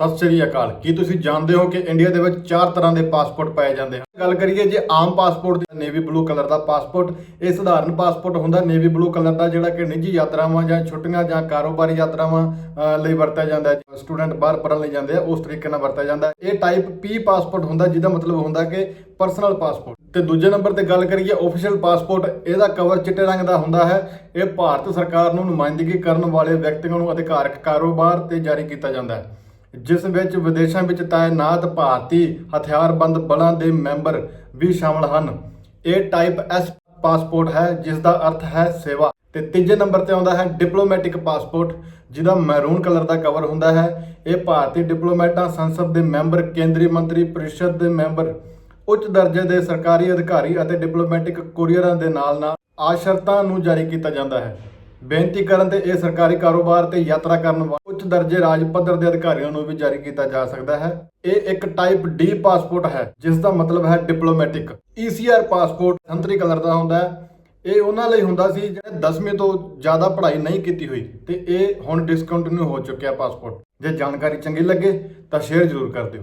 ਸਤਿ ਸ੍ਰੀ ਅਕਾਲ। ਕੀ ਤੁਸੀਂ ਜਾਣਦੇ ਹੋ ਕਿ ਇੰਡੀਆ ਦੇ ਵਿੱਚ ਚਾਰ ਤਰ੍ਹਾਂ ਦੇ ਪਾਸਪੋਰਟ ਪਾਏ ਜਾਂਦੇ ਹਨ? ਗੱਲ ਕਰੀਏ ਜੇ ਆਮ ਪਾਸਪੋਰਟ ਦੀ ਨੇਵੀ ਬਲੂ ਕਲਰ ਦਾ ਪਾਸਪੋਰਟ, ਇਹ ਸਧਾਰਨ ਪਾਸਪੋਰਟ ਹੁੰਦਾ, ਨੇਵੀ ਬਲੂ ਕਲਰ ਦਾ ਜਿਹੜਾ ਕਿ ਨਿੱਜੀ ਯਾਤਰਾਵਾਂ ਜਾਂ ਛੁੱਟੀਆਂ ਜਾਂ ਕਾਰੋਬਾਰੀ ਯਾਤਰਾਵਾਂ ਲਈ ਵਰਤਿਆ ਜਾਂਦਾ ਹੈ। ਸਟੂਡੈਂਟ ਬਾਹਰ ਪੜ੍ਹਨ ਲਈ ਜਾਂਦੇ ਆ, ਉਸ ਤਰੀਕੇ ਨਾਲ ਵਰਤਿਆ ਜਾਂਦਾ ਇਹ ਟਾਈਪ ਪੀ ਪਾਸਪੋਰਟ ਹੁੰਦਾ, ਜਿਹਦਾ ਮਤਲਬ ਹੁੰਦਾ ਕਿ ਪਰਸਨਲ ਪਾਸਪੋਰਟ ਤੇ ਦੂਜੇ ਨੰਬਰ ਤੇ ਗੱਲ ਕਰੀਏ ਆਫੀਸ਼ੀਅਲ ਪਾਸਪੋਰਟ ਇਹਦਾ ਕਵਰ ਚਿੱਟੇ ਰੰਗ ਦਾ ਹੁੰਦਾ ਹੈ। ਇਹ ਭਾਰਤ ਸਰਕਾਰ ਨੂੰ ਨੁਮਾਇੰਦਗੀ ਕਰਨ ਵਾਲੇ ਵਿਅਕਤੀਆਂ ਨੂੰ ਅਧਿਕਾਰਕ ਕਾਰੋਬਾਰ ਤੇ ਜਾਰੀ ਕੀਤਾ ਜਾਂਦਾ ਹੈ। ਜਿਸ ਵਿੱਚ ਵਿਦੇਸ਼ਾਂ ਵਿੱਚ ਤਾਇਨਾਤ ਭਾਰਤੀ ਹਥਿਆਰਬੰਦ ਬਲਾਂ ਦੇ ਮੈਂਬਰ ਵੀ ਸ਼ਾਮਲ ਹਨ। ਇਹ ਟਾਈਪ ਐਸ ਪਾਸਪੋਰਟ ਹੈ ਜਿਸ ਦਾ ਅਰਥ ਹੈ ਸੇਵਾ। ਤੇ ਤੀਜੇ ਨੰਬਰ ਤੇ ਆਉਂਦਾ ਹੈ ਡਿਪਲੋਮੈਟਿਕ ਪਾਸਪੋਰਟ ਜਿਹਦਾ ਮੈਰੂਨ ਕਲਰ ਦਾ ਕਵਰ ਹੁੰਦਾ ਹੈ। ਇਹ ਭਾਰਤੀ ਡਿਪਲੋਮੈਟਾਂ ਸੰਸਦ ਦੇ ਮੈਂਬਰ, ਕੇਂਦਰੀ ਮੰਤਰੀ, ਪਰਿਸ਼ਦ ਦੇ ਮੈਂਬਰ, ਉੱਚ ਦਰਜੇ ਦੇ ਸਰਕਾਰੀ ਅਧਿਕਾਰੀ ਅਤੇ ਡਿਪਲੋਮੈਟਿਕ ਕੁਰੀਅਰਾਂ ਦੇ ਨਾਲ ਨਾਲ ਆਸ਼ਰਤਾਂ ਨੂੰ ਜਾਰੀ ਕੀਤਾ ਜਾਂਦਾ ਹੈ। ਬੇਨਤੀ ਕਰਨ ਤੇ ਇਹ ਸਰਕਾਰੀ ਕਾਰੋਬਾਰ ਤੇ ਯਾਤਰਾ ਕਰਨ ਉੱਚ ਦਰਜੇ ਰਾਜ ਪੱਧਰ ਦੇ ਅਧਿਕਾਰੀਆਂ ਨੂੰ ਵੀ ਜਾਰੀ ਕੀਤਾ ਜਾ ਸਕਦਾ ਹੈ। ਇਹ ਇੱਕ ਟਾਈਪ ਡੀ ਪਾਸਪੋਰਟ ਹੈ, ਜਿਸ ਦਾ ਮਤਲਬ ਹੈ ਡਿਪਲੋਮੈਟਿਕ ECR ਪਾਸਪੋਰਟ ਸੰਤਰੀ ਕਲਰ ਦਾ ਹੁੰਦਾ ਹੈ। ਇਹ ਉਹਨਾਂ ਲਈ ਹੁੰਦਾ ਸੀ ਜਿਹੜੇ 10ਵੀਂ ਤੋਂ ਜ਼ਿਆਦਾ ਪੜ੍ਹਾਈ ਨਹੀਂ ਕੀਤੀ ਹੋਈ ਤੇ ਇਹ ਹੁਣ ਡਿਸਕੰਟੀਨਿਊ ਹੋ ਚੁੱਕਿਆ ਪਾਸਪੋਰਟ ਜੇ ਜਾਣਕਾਰੀ ਚੰਗੀ ਲੱਗੇ ਤਾਂ ਸ਼ੇਅਰ ਜ਼ਰੂਰ ਕਰ ਦਿਓ।